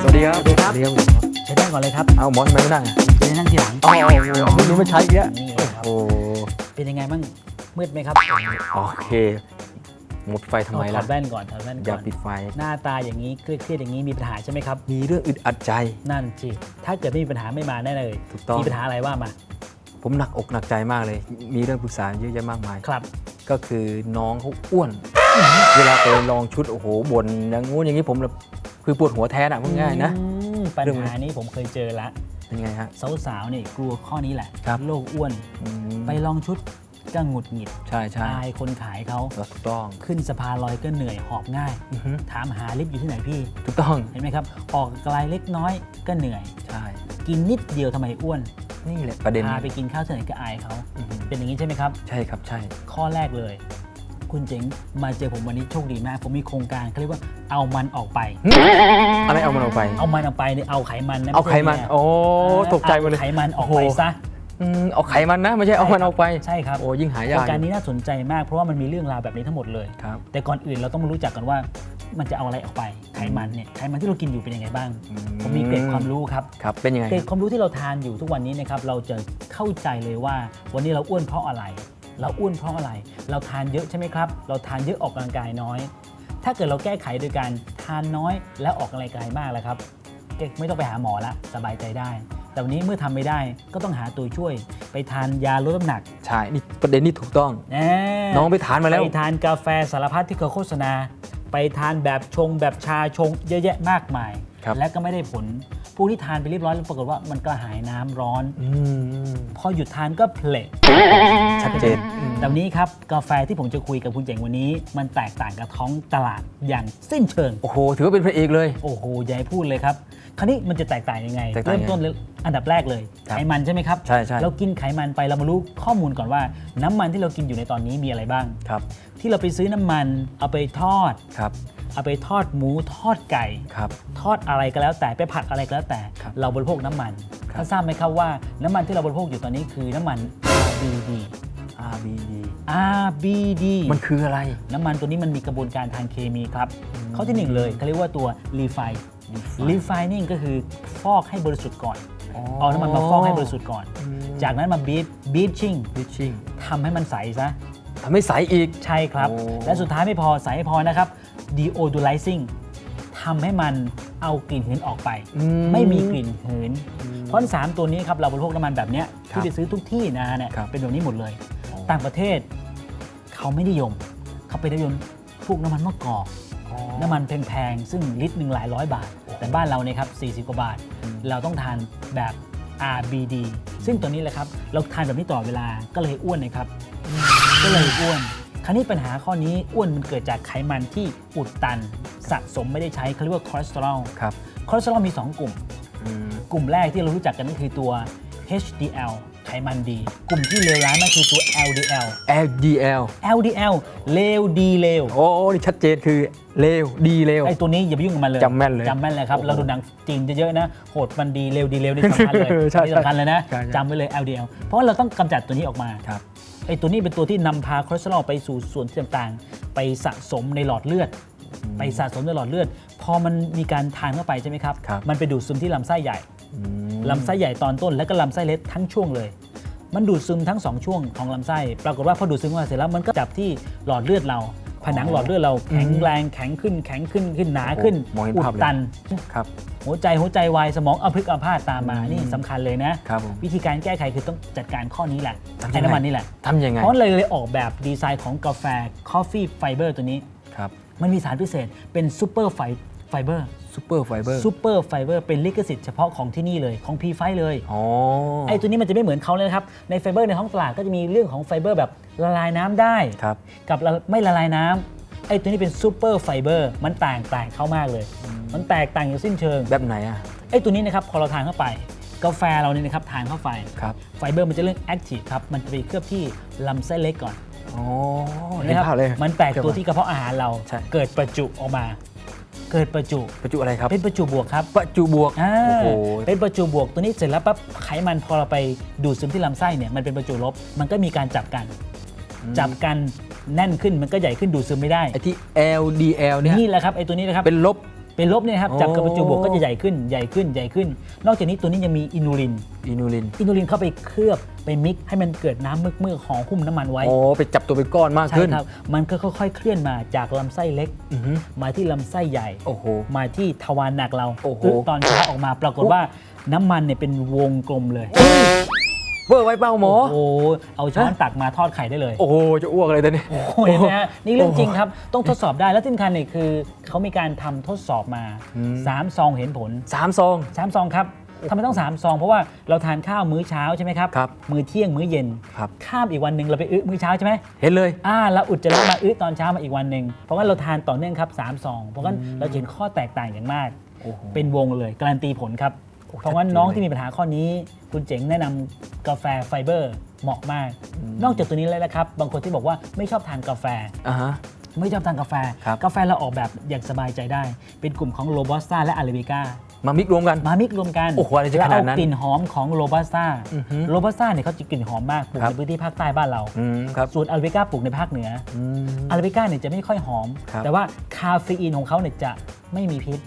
สวัสดีครับสวัสดีครับสวัสดีครับผมใช้ได้ก่อนเลยครับ เอาหมอทำไมไม่นั่งอะจะได้นั่งทีหลังเอาเอาเอาพรุ่งนี้ไม่ใช้อีกแล้วนี่เลยครับ โอ้เป็นยังไงบ้าง มืดไหมครับโอเคหมดไฟทำไมถล่ะ อดแว่นก่อนถอดแว่นอก่ย่าอน ปิดไฟ หน้าตาอย่างนี้เครียดๆอย่างนี้มีปัญหาใช่ไหมครับ มีเรื่องอึดอัดใจ นั่นสิถ้าเกิดไม่มีปัญหาไม่มาแน่เลยถูกต้อง มีปัญหาอะไรว่ามา ผมหนักอกหนักใจมากเลย มีเรื่องปรึกษาเยอะแยะมากมาย ครับ ก็คือน้องเขาอ้วน เวลาไปลองชุดโอ้โหบ่นอย่างงู้นอย่างนี้ผมแบบคือปวดหัวแทนอะพูดง่ายๆนะอืมปัญเรื่องมันหานี้ผมเคยเจอละเป็นไงฮะสาวๆเนี่ยกลัวข้อนี้แหละครับโรคอ้วนอืมไปลองชุดก็หงุดหงิดใช่ใช่อายคนขายเขาถูกต้องขึ้นสะพานลอยก็เหนื่อยหอบง่ายอือฮึถามหาลิฟต์อยู่ที่ไหนพี่ ถูกต้องเห็นไหมครับ ออกไกลเล็กน้อยก็เหนื่อยใช่กินนิดเดียวทำไมอ้วนนี่แหละประเด็นพาไปกินข้าวที่ไหนก็อายเขาอือฮึเป็นอย่างนี้ใช่ไหมครับ ใช่ครับใช่ ข้อแรกเลย คุณเจ๋งมาเจอผมวันนี้โชคดีมาก ผมมีโครงการเขาเรียกว่าเอามันออกไป อะไรเอามันออกไป เอามันออกไปเนี่ยเอาไขมันนะเอาไขมันใช่โอ้ตกใจหมดเลยอาไขมันออกโอ้ไปโหซะอืมเอาไขมันนะไม่ใช่เอามันออกไปใช่ครับโอ้ยิ่งหาโครยางกการนี้น่าสนใจมากเพราะว่ามันมีเรื่องราวแบบนี้ทั้งหมดเลยครับแต่ก่อนอื่นเราต้องมารู้จักกันว่ามันจะเอาอะไรออกไปไขมันเนี่ยไขมันที่เรากินอยู่เป็นยังไงบ้างอืมผมมีเกร็ดความรู้ครับครับเป็นยังไงเกร็ดความรู้ที่เราทานอยู่ทุกวันนี้นะครับเราจะเข้าใจเลยว่าวันนี้เราอ้วนเพราะอะไร เราอ้วนเพราะอะไร เราทานเยอะใช่ไหมครับ เราทานเยอะออกกำลังกายน้อย ถ้าเกิดเราแก้ไขโดยการทานน้อยแล้วออกกำลังกายมากแล้วครับเก๊ไม่ต้องไปหาหมอละสบายใจได้ แต่วันนี้เมื่อทำไม่ได้ก็ต้องหาตัวช่วย ไปทานยาลดน้ำหนัก ใช่นี่ประเด็นนี่ถูกต้องแหมน้องไปทานมาแล้ว ไปทานกาแฟสารพัดที่เขาโฆษณา ไปทานแบบชงแบบชาชงเยอะแยะมากมายครับและก็ไม่ได้ผลผู้ที่ทานไปเรียบร้อยแล้วปรากฏว่ามันกระหายน้ำร้อนอืมพอหยุดทานก็เพลทชัดเจน แต่วันนี้ครับกาแฟที่ผมจะคุยกับคุณเจ๋งวันนี้ มันแตกต่างกับท้องตลาดอย่างสิ้นเชิง โอ้โห ถือว่าเป็นพระเอกเลย โอ้โหอย่าให้พูดเลยครับ คราวนี้มันจะแตกต่างยังไง แตกต่างเริ่มต้นเลยอันดับแรกเลย ครับไขมันใช่ไหมครับ ใช่ใช่ เรากินไขมันไปเรามารู้ข้อมูลก่อนว่า น้ำมันที่เรากินอยู่ในตอนนี้มีอะไรบ้าง ครับ ที่เราไปซื้อน้ำมันเอาไปทอด ครับ เอาไปทอดหมูทอดไก่ ครับ ทอดอะไรก็แล้วแต่ไปผัดอะไรก็แล้วแต่ ครับเราบริโภคน้ำมันครับ ท่านทราบไหมครับว่าน้ำมันที่เราบริโภคอยู่ตอนนี้คือน้ำมัน RBD RBD RBD มันคืออะไร น้ำมันตัวนี้มันมีกระบวนการทางเคมีครับข้อที่หนึ่งเลยเขาเรียกว่าตัว refine refining ก็คือฟอกให้บริสุทธิ์ก่อนเอาน้ำมันมาฟอกให้บริสุทธิ์ก่อน จากนั้นมา beat bleaching บิชชิ่งทำให้มันใสซะทำให้ใสอีกใช่ครับโอ้และสุดท้ายไม่พอใสไม่พอนะครับ deodorizing ทำให้มันเอากลิ่นหืนออกไป ไม่มีกลิ่นหืนเพราะฉะนั้นสามตัวนี้ครับเราบริโภคน้ำมันแบบเนี้ยครับที่ไปซื้อทุกที่นะเนี่ยครับเป็นแบบนี้หมดเลย ต่างประเทศ เขาไม่นิยม เขาไปนิยมพวกน้ำมันมะกอกน้ำมันแพงๆ ซึ่งลิตรหนึ่งหลายร้อยบาท แต่บ้านเราเนี่ยครับ 40 กว่าบาทอืมเราต้องทานแบบ RBD ซึ่งตัวนี้แหละครับ เราทานแบบนี้ตลอดเวลาก็เลยอ้วนนะครับ ก็เลยอ้วน คราวนี้ปัญหาข้อนี้อ้วนมันเกิดจากไขมันที่อุดตันสะสมไม่ได้ใช้เขาเรียกว่าคอเลสเตอรอลครับคอเลสเตอรอลมี 2 กลุ่มอืมกลุ่มแรกที่เรารู้จักกันก็คือตัว HDL ไขมันดี กลุ่มที่เลวร้ายมากคือตัว LDL LDL LDL เลวดีเลวโอ้นี่ชัดเจนคือเลวดีเลวไอ้ตัวนี้อย่าไปยุ่งกับมันเลยจำแม่นเลยจำแม่นเลยครับโอ้โหเราดูหนังจีนเยอะๆนะ โหดมันดีเร็วดีเร็วนี่สำคัญเลยใช่นี่สำคัญเลยนะใช่ใช่จำไว้เลย LDL เพราะว่าเราต้องกำจัดตัวนี้ออกมาครับไอ้ตัวนี้เป็นตัวที่นำพาคอเลสเตอรอลไปสู่ส่วนที่ต่างๆ ไปสะสมในหลอดเลือดไปสะสมในหลอดเลือด พอมันมีการทานเข้าไปใช่ไหมครับครับมันไปดูดซึมที่ลำไส้ใหญ่อืมลำไส้ใหญ่ตอนต้นและก็ลำไส้เล็กทั้งช่วงเลย มันดูดซึมทั้งสองช่วงของลำไส้ ปรากฏว่าพอดูดซึมเข้ามาเสร็จแล้วมันก็จับที่หลอดเลือดเรา ผนังหลอดเลือดเราแข็งแรงแข็งขึ้นแข็งขึ้นขึ้นหนาขึ้นโอ้โหมองเห็นอุดภาพเลย ตัน ครับ หัวใจหัวใจวายสมองอัมพฤกษ์อัมพาตตามมาอืม นี่สำคัญเลยนะ ครับผม วิธีการแก้ไขคือต้องจัดการข้อนี้แหละทำยังไง ไอ้น้ำมันนี่แหละ ทำยังไงเพราะเลยเลยออกแบบดีไซน์ของกาแฟ Coffee Fiber ตัวนี้ ครับ มันมีสารพิเศษเป็นซูเปอร์ไฟไฟเบอร์ซูเปอร์ไฟเบอร์ซูเปอร์ไฟเบอร์เป็นลิขสิทธิ์เฉพาะของที่นี่เลยของ P5 เลยอ๋อไอ้ตัวนี้มันจะไม่เหมือนเขาเลยนะครับ ในไฟเบอร์ในท้องตลาดก็จะมีเรื่องของไฟเบอร์แบบละลายน้ำได้ครับกับละไม่ละลายน้ำไอ้ตัวนี้เป็นซูเปอร์ไฟเบอร์มันต่างต่างเขามากเลย มันแตกต่างอย่างสิ้นเชิงแบบไหนอะไอ้ตัวนี้นะครับพอเราทานเข้าไปกาแฟเราเนี่ยนะครับทานเข้าไปครับไฟเบอร์มันจะเรื่องแอคทีฟครับมันจะไปเคลือบที่ลำไส้เล็กก่อนอ๋อเห็นนะครับภาพเลยมันแตกตัวที่กระเพาะอาหารเราใช่เกิดประจุออกมา เกิดประจุประจุอะไรครับ เป็นประจุบวกครับประจุบวกอ่าโอ้โหเป็นประจุบวกตัวนี้เสร็จแล้วปั๊บไขมันพอเราไปดูดซึมที่ลำไส้เนี่ยมันเป็นประจุลบ มันก็มีการจับกัน จับกันแน่นขึ้นมันก็ใหญ่ขึ้นดูดซึมไม่ได้ไอ้ที่ LDL เนี่ยนี่แหละครับไอ้ตัวนี้นะครับเป็นลบ เป็นลบเนี่ยครับโอ้จับกับประจุบวกก็จะใหญ่ขึ้นใหญ่ขึ้นใหญ่ขึ้น นอกจากนี้ตัวนี้ยังมีอินูลิน อินูลิน อินูลินเข้าไปเคลือบไปมิกซ์ให้มันเกิดน้ำมึกๆห่อหุ้มน้ำมันไว้โอ้ไปจับตัวเป็นก้อนมากใช่ขึ้นครับ มันก็ค่อยๆ เคลื่อนมาจากลำไส้เล็กอือหือมาที่ลำไส้ใหญ่ โอ้โห มาที่ทวารหนักเรา โอ้โหอึตอนเช้าออกมาปรากฏว่าน้ำมันเนี่ยเป็นวงกลมเลย เวอร์ไว้เป้าหมอ โอ้โหเอาช้อนตักมาทอดไข่ได้เลย โอ้โหจะอ้วกเลยตอนนี้ โอ้โหเห็นไหมฮะนี่เรื่องจริงครับ ต้องทดสอบได้แล้วที่สำคัญเนี่ยคือเขามีการทำทดสอบมาอืม3ซองเห็นผลสามซอง3ซองครับทำไมต้อง3ซองเพราะว่าเราทานข้าวมื้อเช้าใช่ไหมครับ ครับมื้อเที่ยงมื้อเย็น ครับ ข้ามอีกวันหนึ่งเราไปอึมื้อเช้าใช่ไหม เห็นเลย อ่าเราอุจจาระมาอึตอนเช้ามาอีกวันหนึ่งเพราะงั้นเราทานต่อเนื่องครับ3ซองเพราะงั้นเราจะเห็นข้อแตกต่างอย่างมากโอ้โหเป็นวงเลยการันตีผลครับโอ้ เพราะงั้นชัดเจนน้องเลยที่มีปัญหาข้อนี้ คุณเจ๋งแนะนำกาแฟไฟเบอร์เหมาะมากอืมนอกจากตัวนี้แล้วนะครับ บางคนที่บอกว่าไม่ชอบทานกาแฟอ่าฮะไม่ชอบทานกาแฟครับกาแฟเราออกแบบอย่างสบายใจได้ เป็นกลุ่มของโรบัสต้าและอาราบิก้ามามิกรวมกัน มามิกรวมกัน โอ้โหอะไรจะแล้วขนาเอาดนั้นกลิ่นหอมของโรบัสต้าอือฮึโรบัสต้าเนี่ยเขาจะกลิ่นหอมมาก ปลูกครับในพื้นที่ภาคใต้บ้านเราอืมครับส่วนอาราบิก้าปลูกในภาคเหนืออืมอาราบิก้าเนี่ยจะไม่ค่อยหอมครับแต่ว่าคาเฟอีนของเขาเนี่ยจะไม่มีพิษ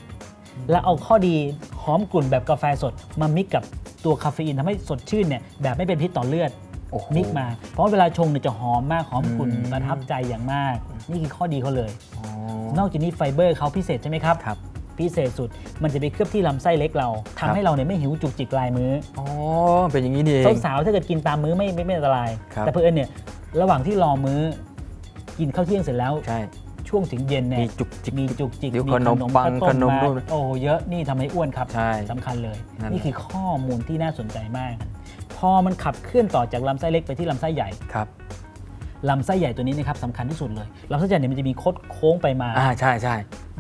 และเอาข้อดีหอมกลุ่นแบบกาแฟสดมามิกกับตัวคาเฟอีนทำให้สดชื่นเนี่ยแบบไม่เป็นพิษต่อเลือดโอ้โห มิกมา เพราะเวลาชงเนี่ยจะหอมมากหอมกลุ่นอืม ประทับใจอย่างมาก นี่คือข้อดีเขาเลย อ๋อนอกจากนี้ไฟเบอร์เขาพิเศษใช่ไหมครับ ครับ พิเศษสุดมันจะไปเคลือบที่ลำไส้เล็กเราครัทำบให้เราเนี่ยไม่หิวจุกจิกลายมื้อ อ๋อ เป็นอย่างนี้นี่เอง สาวๆถ้าเกิดกินตามมื้อไม่ไม่ไม่อันตราย ครับ แต่เพื่อนเนี่ยระหว่างที่รอมื้อ กินข้าวเที่ยงเสร็จแล้ว ใช่ ช่วงถึงเย็นเนี่ยมีจุกจิกมีจุกจิกเดี๋ยวมีขนมปังข้าวต้ขนมานู่นโอ้เยอะนี่ทำให้อ้วนครับใช่สำคัญเลยนั่นนี่คือข้อมูลที่น่าสนใจมาก พอมันขับเคลื่อนต่อจากลำไส้เล็กไปที่ลำไส้ใหญ่ครับลำไส้ใหญ่ตัวนี้นะครับสำคัญที่สุดเลยลำไส้ใหญ่เนี่ยมันจะมีคดโค้งไปมาอ่าใช่ใช่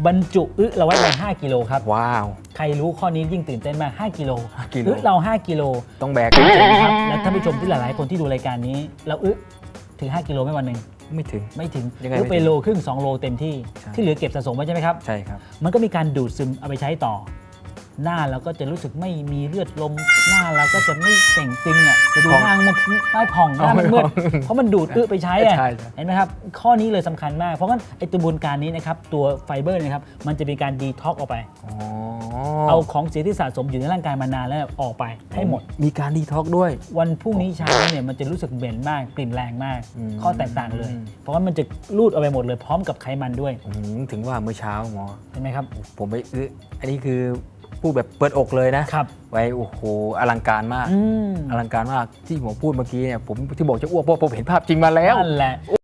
บรรจุอึเราไว้ใน5กิโลครับ ว้าว ใครรู้ข้อนี้ยิ่งตื่นเต้นมาก 5 กิโล5กิโลอึเรา 5 กิโล ต้องแบกเจ๋งครับ และท่านผู้ชมที่หลาย ๆ คนที่ดูรายการนี้ เราอึ ถึง 5 กิโลไหม่วันหนึ่งไม่ถึง ไม่ถึงยังไงอึไม่ถึงไปโลครึ่ง 2 โลเต็มที่ ใช่ ที่เหลือเก็บสะสมไว้ใช่ไหมครับ ใช่ครับ มันก็มีการดูดซึมเอาไปใช้ต่อ หน้าเราก็จะรู้สึกไม่มีเลือดลมหน้าเราก็จะไม่เต่งตึงอะจะดูผ่องหน้ามันไม่ผ่องหน้ามันมืดอ๋อไม่ผ่องเพราะมันดูดอึไปใช้อะใช่ใช่เห็นไหมครับข้อนี้เลยสำคัญมาก เพราะงั้นไอ้ตัวบุญการนี้นะครับตัวไฟเบอร์เนะครับมันจะมีการดีท็อกออกไปอ๋อเอาของเสียที่สะสมอยู่ในร่างกายมานานแล้วออกไปให้หมด มีการดีท็อกด้วย วันพรุ่งนี้เช้าเนี่ยมันจะรู้สึกเหม็นมากกลิ่นแรงมากอืมข้อแตกต่างเลย เพราะว่ามันจะรูดเอาไปหมดเลยพร้อมกับไขมันด้วยอืมถึงว่าเมื่อเช้าหมอเห็นไหมครับ ผมไปอื้ออันนี้คือ พูดแบบเปิดอกเลยนะครับ ไว้โอ้โหอลังการมาก อืมอลังการมากที่หมอพูดเมื่อกี้เนี่ยผมที่บอกจะอ้วกเพราะผมเห็นภาพจริงมาแล้ว นั่นแหละ